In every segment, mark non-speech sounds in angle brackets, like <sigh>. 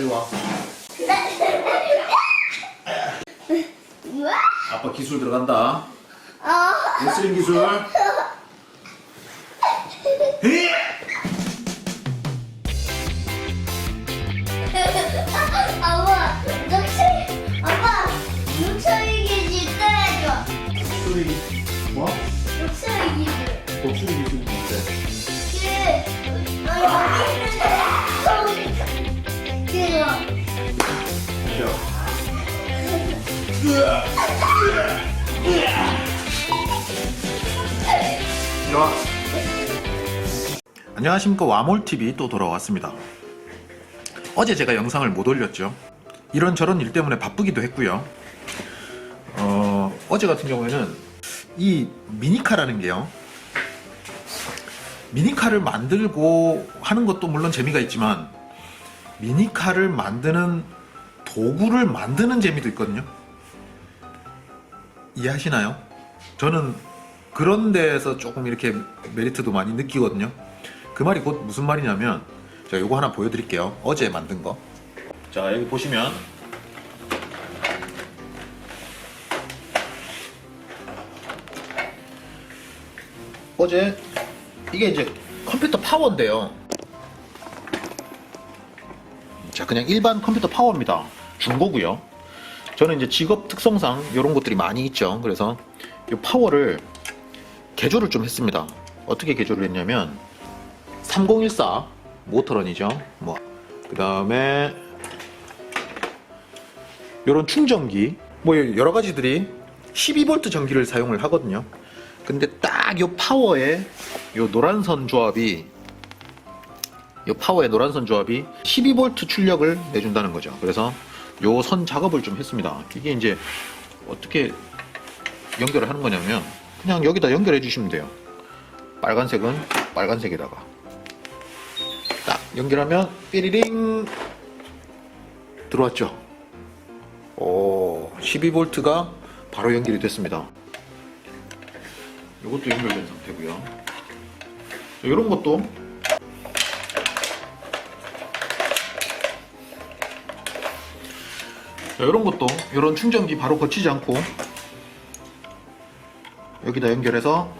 빨리 와. <laughs> 아빠 기술 들어간다. 어. 레슬링 기술. 이리 와. 안녕하십니까 와몰TV 또 돌아왔습니다. 어제 제가 영상을 못 올렸죠. 이런저런 일 때문에 바쁘기도 했고요. 어, 어제 같은 경우에는 이 미니카라는 게요. 미니카를 만들고 하는 것도 물론 재미가 있지만 미니카를 만드는 도구를 만드는 재미도 있거든요. 이해하시나요? 저는 그런 데에서 조금 이렇게 메리트도 많이 느끼거든요. 그 말이 곧 무슨 말이냐면 제가 요거 하나 보여드릴게요. 어제 만든 거. 자 여기 보시면 어제 이게 이제 컴퓨터 파워인데요. 자 그냥 일반 컴퓨터 파워입니다. 중고고요. 저는 이제 직업 특성상 이런 것들이 많이 있죠. 그래서 이 파워를 개조를 좀 했습니다. 어떻게 개조를 했냐면 3014 모터런이죠. 뭐 그다음에 이런 충전기 뭐 여러 가지들이 12V 전기를 사용을 하거든요. 근데 딱 이 파워에 이 노란선 조합이 이 파워의 노란선 조합이 12V 출력을 내준다는 거죠. 그래서 요선 작업을 좀 했습니다. 이게 이제 어떻게 연결을 하는 거냐면 그냥 여기다 연결해 주시면 돼요. 빨간색은 빨간색에다가 딱 연결하면 삐리링 들어왔죠. 오, 12V가 바로 연결이 됐습니다. 이것도 연결된 상태고요. 이런 것도 자, 이런 것도 이런 충전기 바로 거치지 않고 여기다 연결해서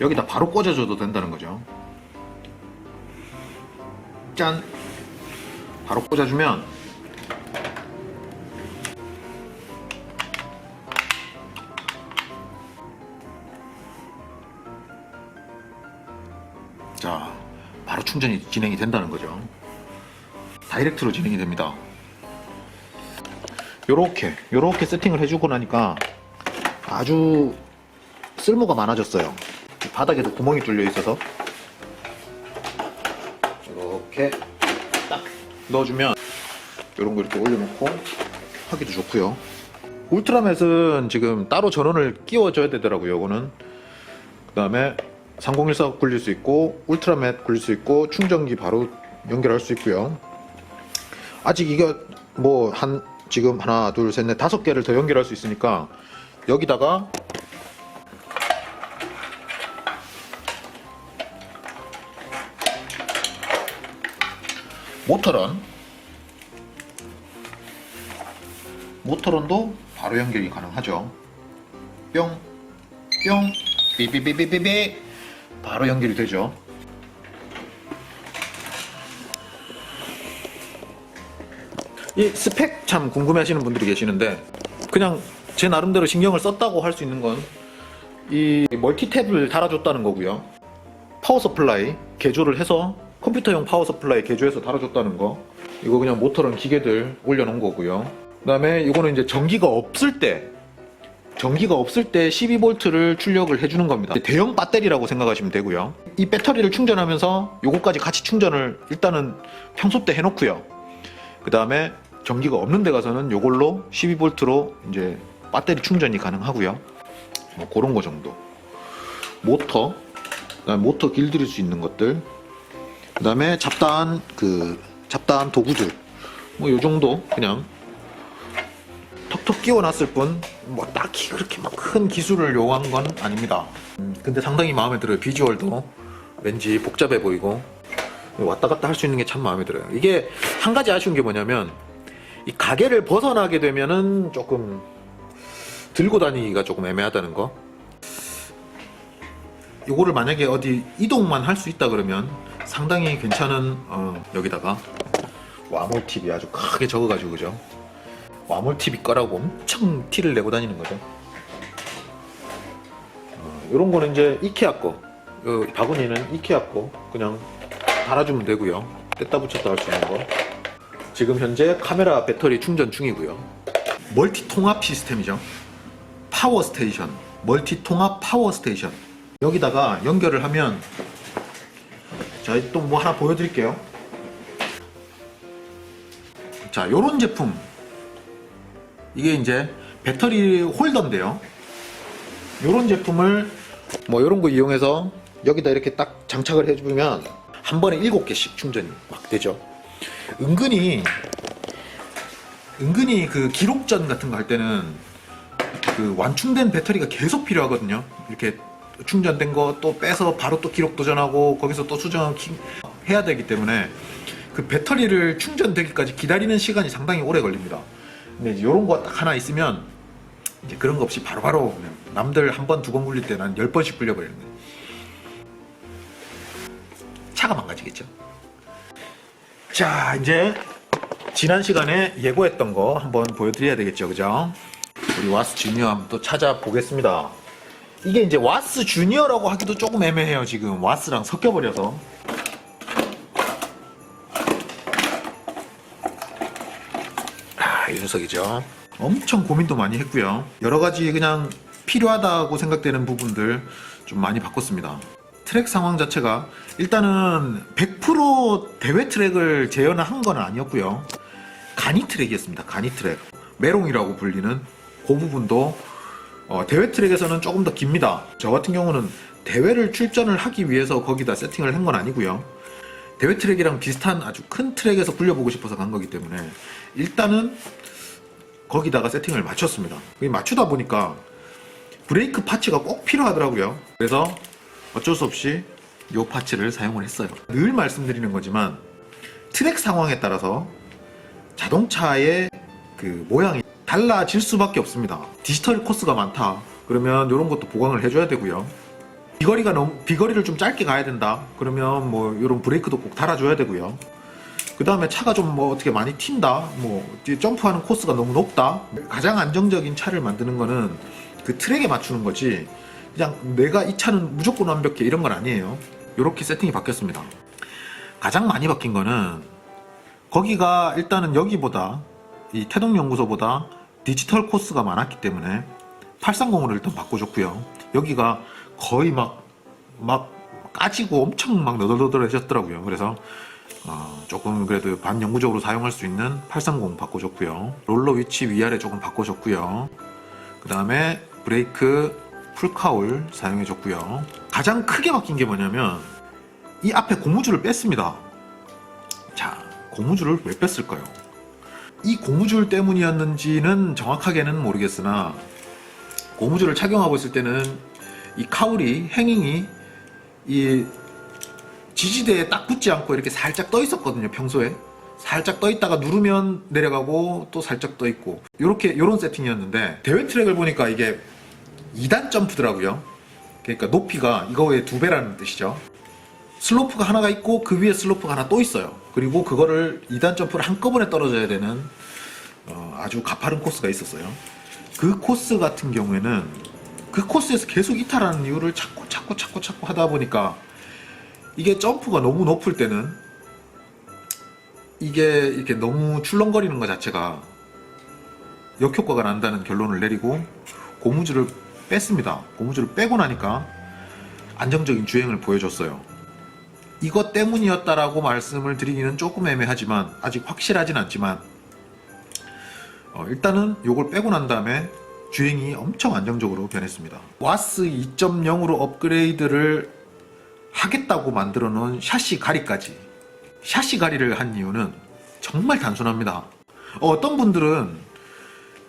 여기다 바로 꽂아줘도 된다는 거죠. 짠! 바로 꽂아주면 자, 바로 충전이 진행이 된다는 거죠. 다이렉트로 진행이 됩니다. 요렇게 요렇게 세팅을 해주고 나니까 아주 쓸모가 많아졌어요. 바닥에도 구멍이 뚫려 있어서. 이렇게 딱 넣어주면 이런 거 이렇게 올려놓고 하기도 좋고요. 울트라맷은 지금 따로 전원을 끼워줘야 되더라고요 이거는. 그 다음에 3014 굴릴 수 있고 울트라맷 굴릴 수 있고 충전기 바로 연결할 수 있고요. 아직 이거 뭐 한 지금 하나 둘 셋 넷 다섯 개를 더 연결할 수 있으니까 여기다가 모터런 모터런도 바로 연결이 가능하죠. 뿅 뿅 삐삐삐삐삐삐. 바로 연결이 되죠. 이 스펙 참 궁금해 하시는 분들이 계시는데 그냥 제 나름대로 신경을 썼다고 할 수 있는 건 이 멀티탭을 달아줬다는 거고요 파워 서플라이 개조를 해서 컴퓨터용 파워 서플라이 개조해서 달아줬다는 거 이거 그냥 모터랑 기계들 올려놓은 거고요 그 다음에 이거는 이제 전기가 없을 때 전기가 없을 때 12V를 출력을 해주는 겁니다. 대형 배터리라고 생각하시면 되고요. 이 배터리를 충전하면서 요거까지 같이 충전을 일단은 평소 때 해놓고요. 그 다음에 전기가 없는 데 가서는 요걸로 12V로 이제 배터리 충전이 가능하고요. 뭐 그런 거 정도. 모터, 그다음에 모터 길들일 수 있는 것들, 그 다음에 잡다한 그 잡다한 도구들, 뭐 요 정도 그냥 턱턱 끼워놨을 뿐, 뭐 딱히 그렇게 막 큰 기술을 요구한 건 아닙니다. 음, 근데 상당히 마음에 들어요. 비주얼도 왠지 복잡해 보이고. 왔다 갔다 할 수 있는 게 참 마음에 들어요. 이게 한 가지 아쉬운 게 뭐냐면 이 가게를 벗어나게 되면은 조금 들고 다니기가 조금 애매하다는 거. 요거를 만약에 어디 이동만 할 수 있다 그러면 상당히 괜찮은 어, 여기다가 와몰 TV 아주 크게 적어가지고 그죠? 와몰 TV 거라고 엄청 티를 내고 다니는 거죠. 어, 이런 거는 이제 이케아 거. 요 바구니는 이케아 거 그냥 달아주면 되고요. 뗐다 붙였다 할 수 있는 거. 지금 현재 카메라 배터리 충전 중이고요. 멀티 통합 시스템이죠. 파워 스테이션, 멀티 통합 파워 스테이션. 여기다가 연결을 하면 자, 또뭐 하나 보여드릴게요. 자, 요런 제품. 이게 이제 배터리 홀더인데요. 요런 제품을 뭐 요런 거 이용해서 여기다 이렇게 딱 장착을 해주면 한 번에 7개씩 충전이 막 되죠. 은근히 은근히 그 기록전 같은 거 할 때는 그 완충된 배터리가 계속 필요하거든요. 이렇게 충전된 거 또 빼서 바로 또 기록 도전하고 거기서 또 수정 키- 해야 되기 때문에 그 배터리를 충전되기까지 기다리는 시간이 상당히 오래 걸립니다. 근데 이런 거 딱 하나 있으면 이제 그런 거 없이 바로바로 그냥 남들 한 번 두 번 굴릴 때 난 열 번씩 굴려버리는 거예요. 차가 망가지겠죠. 자, 이제 지난 시간에 예고했던 거 한번 보여드려야 되겠죠, 그죠? 우리 와스 주니어 한번 또 찾아보겠습니다. 이게 이제 와스 주니어라고 하기도 조금 애매해요, 지금. 와스랑 섞여버려서. 아, 이 녀석이죠. 엄청 고민도 많이 했고요. 여러 가지 그냥 필요하다고 생각되는 부분들 좀 많이 바꿨습니다. 트랙 상황 자체가 일단은 100% 대회 트랙을 재현한 건 아니었고요. 간이 트랙이었습니다. 간이 트랙. 메롱이라고 불리는 그 부분도 어, 대회 트랙에서는 조금 더 깁니다. 저 같은 경우는 대회를 출전을 하기 위해서 거기다 세팅을 한 건 아니고요. 대회 트랙이랑 비슷한 아주 큰 트랙에서 굴려보고 싶어서 간 거기 때문에 일단은 거기다가 세팅을 맞췄습니다. 맞추다 보니까 브레이크 파츠가 꼭 필요하더라고요. 그래서 어쩔 수 없이 요 파츠를 사용을 했어요. 늘 말씀드리는 거지만 트랙 상황에 따라서 자동차의 그 모양이 달라질 수밖에 없습니다. 디지털 코스가 많다. 그러면 이런 것도 보강을 해줘야 되고요. 비거리가 너무 비거리를 좀 짧게 가야 된다. 그러면 뭐 이런 브레이크도 꼭 달아줘야 되고요. 그 다음에 차가 좀 뭐 어떻게 많이 튄다. 뭐 점프하는 코스가 너무 높다. 가장 안정적인 차를 만드는 거는 그 트랙에 맞추는 거지. 그냥 내가 이 차는 무조건 완벽해 이런 건 아니에요. 이렇게 세팅이 바뀌었습니다. 가장 많이 바뀐 거는 거기가 일단은 여기보다 이 태동연구소보다 디지털 코스가 많았기 때문에 830으로 일단 바꿔줬고요. 여기가 거의 막, 막 까지고 엄청 막 너덜너덜해졌더라고요. 그래서 어, 조금 그래도 반영구적으로 사용할 수 있는 830 바꿔줬고요. 롤러 위치 위아래 조금 바꿔줬고요. 그 다음에 브레이크 풀카울 사용해줬고요. 가장 크게 바뀐 게 뭐냐면 이 앞에 고무줄을 뺐습니다. 자, 고무줄을 왜 뺐을까요? 이 고무줄 때문이었는지는 정확하게는 모르겠으나 고무줄을 착용하고 있을 때는 이 카울이 행잉이 이 지지대에 딱 붙지 않고 이렇게 살짝 떠 있었거든요 평소에. 살짝 떠 있다가 누르면 내려가고 또 살짝 떠 있고. 이렇게 이런 세팅이었는데 대회 트랙을 보니까 이게 2단 점프더라고요. 그러니까 높이가 이거 의 두 배라는 뜻이죠 슬로프가 하나가 있고 그 위에 슬로프가 하나 또 있어요 그리고 그거를 2단 점프를 한꺼번에 떨어져야 되는 어, 아주 가파른 코스가 있었어요 그 코스 같은 경우에는 그 코스에서 계속 이탈하는 이유를 자꾸 자꾸 자꾸 자꾸 하다 보니까 이게 점프가 너무 높을 때는 이게 이렇게 너무 출렁거리는 것 자체가 역효과가 난다는 결론을 내리고 고무줄을 뺐습니다. 고무줄을 빼고 나니까 안정적인 주행을 보여줬어요. 이것 때문이었다라고 말씀을 드리기는 조금 애매하지만 아직 확실하진 않지만 어, 일단은 요걸 빼고 난 다음에 주행이 엄청 안정적으로 변했습니다. 와스 2.0으로 업그레이드를 하겠다고 만들어 놓은 샤시 가리까지 샤시 가리를 한 이유는 정말 단순합니다. 어, 어떤 분들은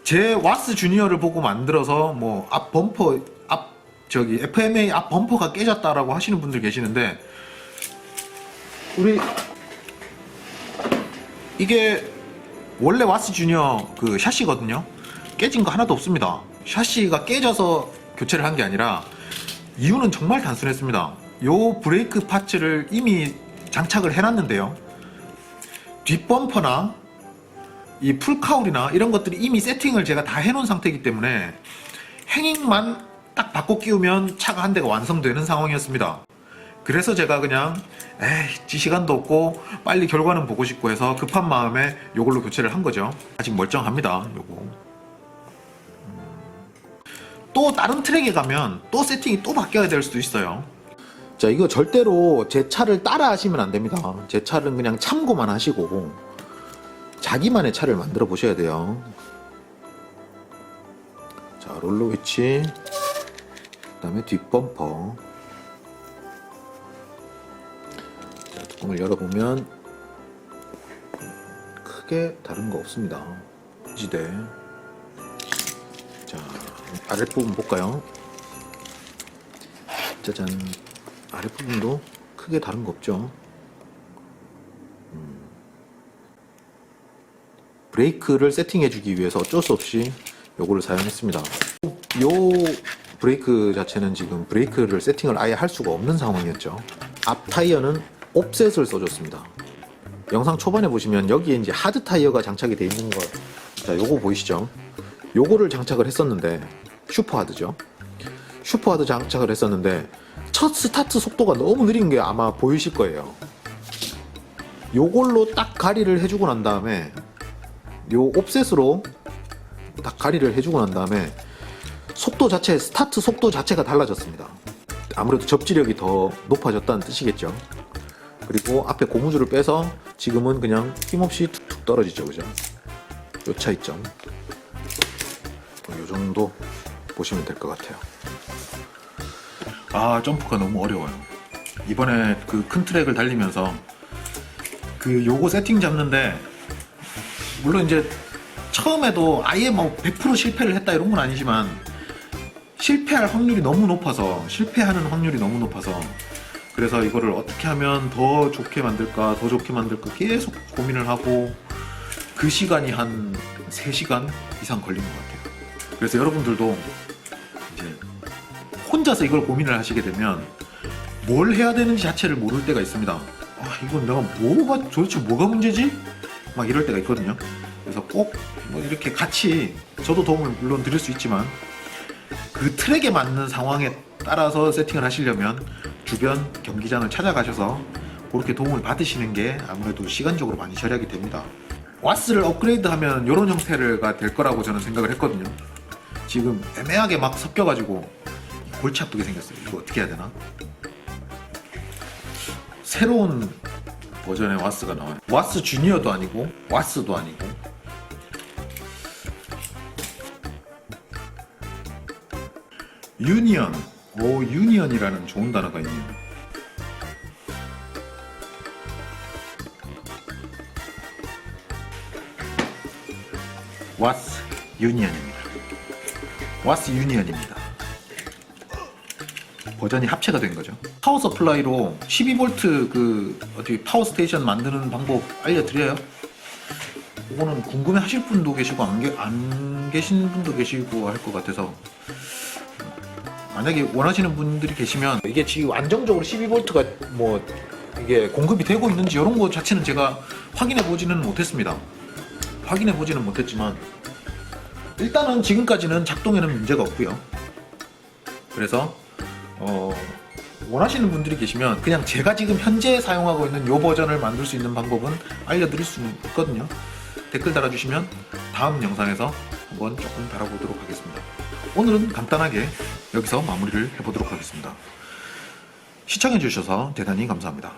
제 와스 주니어를 보고 만들어서 뭐 앞 범퍼 앞 저기 FMA 앞 범퍼가 깨졌다라고 하시는 분들 계시는데 우리 이게 원래 와스 주니어 그 샤시거든요. 깨진 거 하나도 없습니다. 샤시가 깨져서 교체를 한 게 아니라 이유는 정말 단순했습니다. 요 브레이크 파츠를 이미 장착을 해놨는데요. 뒷범퍼나 이 풀카울이나 이런 것들이 이미 세팅을 제가 다 해놓은 상태이기 때문에 행잉만 딱 바꿔 끼우면 차가 한 대가 완성되는 상황이었습니다. 그래서 제가 그냥 에이 지 시간도 없고 빨리 결과는 보고 싶고 해서 급한 마음에 요걸로 교체를 한 거죠. 아직 멀쩡합니다. 요거. 음. 또 다른 트랙에 가면 또 세팅이 또 바뀌어야 될 수도 있어요. 자 이거 절대로 제 차를 따라 하시면 안 됩니다. 제 차는 그냥 참고만 하시고 자기만의 차를 만들어 보셔야 돼요. 자 롤러 위치 그 다음에 뒷범퍼 자, 뚜껑을 열어보면 크게 다른 거 없습니다. 지대. 자, 아랫부분 볼까요? 짜잔. 아랫부분도 크게 다른 거 없죠? 음. 브레이크를 세팅해주기 위해서 어쩔 수 없이 요거를 사용했습니다. 요 브레이크 자체는 지금 브레이크를 세팅을 아예 할 수가 없는 상황이었죠. 앞 타이어는 옵셋을 써줬습니다. 영상 초반에 보시면 여기에 이제 하드 타이어가 장착이 돼 있는 거. 자, 요거 보이시죠? 요거를 장착을 했었는데 슈퍼 하드죠. 슈퍼 하드 장착을 했었는데 첫 스타트 속도가 너무 느린 게 아마 보이실 거예요. 요걸로 딱 가리를 해주고 난 다음에 요 옵셋으로 딱 가리를 해주고 난 다음에 속도 자체 스타트 속도 자체가 달라졌습니다. 아무래도 접지력이 더 높아졌다는 뜻이겠죠. 그리고 앞에 고무줄을 빼서 지금은 그냥 힘없이 툭툭 떨어지죠, 그죠? 요 차이점. 요 정도 보시면 될 것 같아요. 아, 점프가 너무 어려워요. 이번에 그 큰 트랙을 달리면서 그 요거 세팅 잡는데 물론 이제 처음에도 아예 뭐 100% 실패를 했다 이런 건 아니지만 실패할 확률이 너무 높아서 실패하는 확률이 너무 높아서 그래서 이거를 어떻게 하면 더 좋게 만들까 더 좋게 만들까 계속 고민을 하고 그 시간이 한 3시간 이상 걸린 것 같아요. 그래서 여러분들도 이제 혼자서 이걸 고민을 하시게 되면 뭘 해야 되는지 자체를 모를 때가 있습니다. 아 이건 내가 뭐가 도대체 뭐가 문제지? 막 이럴 때가 있거든요. 그래서 꼭 뭐 이렇게 같이 저도 도움을 물론 드릴 수 있지만 그 트랙에 맞는 상황에 따라서 세팅을 하시려면 주변 경기장을 찾아가셔서 그렇게 도움을 받으시는 게 아무래도 시간적으로 많이 절약이 됩니다. 와스를 업그레이드하면 이런 형태가 될 거라고 저는 생각을 했거든요. 지금 애매하게 막 섞여가지고 골치 아프게 생겼어요. 이거 어떻게 해야 되나? 새로운 버전의 와스가 나와요. 와스 주니어도 아니고 와스도 아니고 유니언. 오, 유니언이라는 좋은 단어가 있네요. 와스 유니언입니다. 와스 유니언입니다. 버전이 합체가 된 거죠. 파워 서플라이로 12V 그 어디 파워 스테이션 만드는 방법 알려드려요. 이거는 궁금해 하실 분도 계시고 안, 계, 안 계신 분도 계시고 할 것 같아서 만약에 원하시는 분들이 계시면 이게 지금 안정적으로 12V가 뭐 이게 공급이 되고 있는지 이런 거 자체는 제가 확인해 보지는 못했습니다. 확인해 보지는 못했지만 일단은 지금까지는 작동에는 문제가 없고요. 그래서 어, 원하시는 분들이 계시면 그냥 제가 지금 현재 사용하고 있는 요 버전을 만들 수 있는 방법은 알려드릴 수 있거든요. 댓글 달아주시면 다음 영상에서 한번 조금 달아보도록 하겠습니다. 오늘은 간단하게 여기서 마무리를 해보도록 하겠습니다. 시청해주셔서 대단히 감사합니다.